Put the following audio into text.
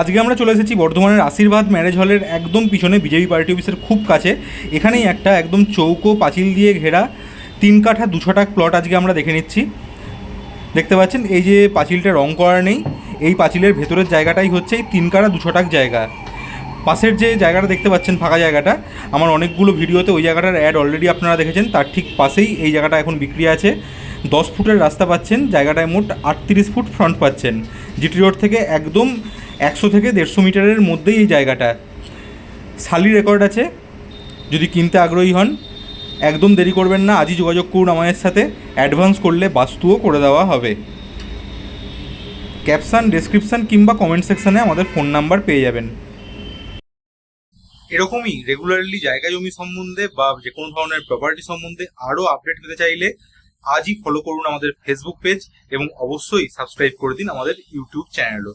আজকে আমরা চলে এসেছি বর্ধমানের আশীর্বাদ ম্যারেজ হলের একদম পিছনে বিজেপি পার্টি অফিসের খুব কাছে। এখানেই একটা একদম চৌকো পাঁচিল দিয়ে ঘেরা তিন কাঠা দুশো টাক প্লট আজকে আমরা দেখে নিচ্ছি। দেখতে পাচ্ছেন, এই যে পাঁচিলটা রং করা নেই, এই পাঁচিলের ভেতরের জায়গাটাই হচ্ছে এই তিন কাঠা দুশো টাক জায়গা। পাশের যে জায়গাটা দেখতে পাচ্ছেন, ফাঁকা জায়গাটা, আমার অনেকগুলো ভিডিওতে ওই জায়গাটার অ্যাড অলরেডি আপনারা দেখেছেন, তার ঠিক পাশেই এই জায়গাটা এখন বিক্রি আছে। দশ ফুটের রাস্তা পাচ্ছেন, জায়গাটায় মোট আটত্রিশ ফুট ফ্রন্ট পাচ্ছেন। জিটি রোড থেকে একদম একশো থেকে দেড়শো মিটারের মধ্যেই এই জায়গাটা। সালি রেকর্ড আছে। যদি কিনতে আগ্রহী হন, একদম দেরি করবেন না। আজই যোগাযোগ করুন আমাদের সাথে। অ্যাডভান্স করলে বাস্তুও করে দেওয়া হবে। ক্যাপশন ডেসক্রিপশন কিংবা কমেন্ট সেকশনে আমাদের ফোন নাম্বার পেয়ে যাবেন। এরকমই রেগুলারলি জায়গা জমি সম্বন্ধে বা যে কোনো ধরনের প্রপার্টি সম্বন্ধে আরও আপডেট পেতে চাইলে আজই ফলো করুন আমাদের ফেসবুক পেজ এবং অবশ্যই সাবস্ক্রাইব করে দিন আমাদের ইউটিউব চ্যানেলও